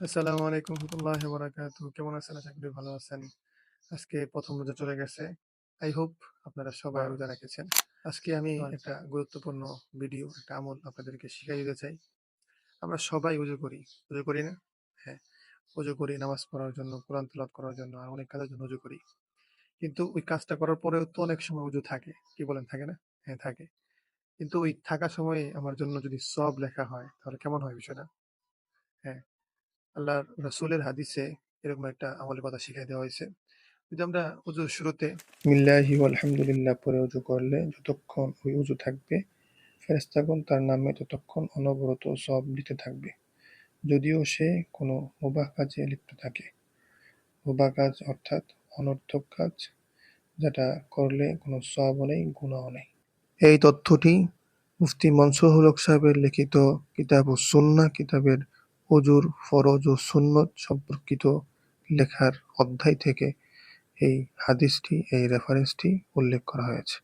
আসসালামু আলাইকুম রহমতুল্লাহ বারাকাতু। কেমন আছেন? আশা করি ভালো আছেন। আজকে প্রথম রোজা চলে গেছে। আই হোপ আপনারা সবাই রোজা রেখেছেন। আজকে আমি একটা গুরুত্বপূর্ণ ভিডিও একটা আমল আপনাদেরকে শিখাই দিতে চাই। আমরা সবাই উজু করি। উজু করি না? হ্যাঁ। উজু করি নামাজ পড়ার জন্য কোরআন তেলাওয়াত করার জন্য আর অনেক কাজের জন্য উজু করি। কিন্তু ওই কাজটা করার পরেও তো অনেক সময় উজু থাকে। কি বলেন থাকে না? হ্যাঁ থাকে। কিন্তু ওই থাকা সময়ে আমার জন্য যদি সব লেখা হয় তাহলে কেমন হয় বিষয়টা? হ্যাঁ। আল্লাহর রাসূলের হাদিসে এরকম একটা আমলের কথা শিখাই দেওয়া হয়েছে। যদি আমরা উজুর শুরুতে মিল্লাহি আলহামদুলিল্লাহ পরে উজু করলে যতক্ষণ ওই উজু থাকবে ফেরেস্তাগণ তার নামে ততক্ষণ অনবরত সব দিতে থাকবে। যদিও সে কোনো মুবাহ কাজে লিপ্ত থাকে। মুবাহ কাজ অর্থাৎ অনর্থক কাজ, যেটা করলে কোনো সবও নেই গুণাও নেই। এই তথ্যটি মুফতি মনসুরুল হক সাহেবের লিখিত কিতাব ও সুন্না কিতাবের অজুর ফরজ ও সুন্নত সম্পর্কিত লেখার অধ্যায় থেকে এই হাদিসটি, এই রেফারেন্সটি উল্লেখ করা হয়েছে।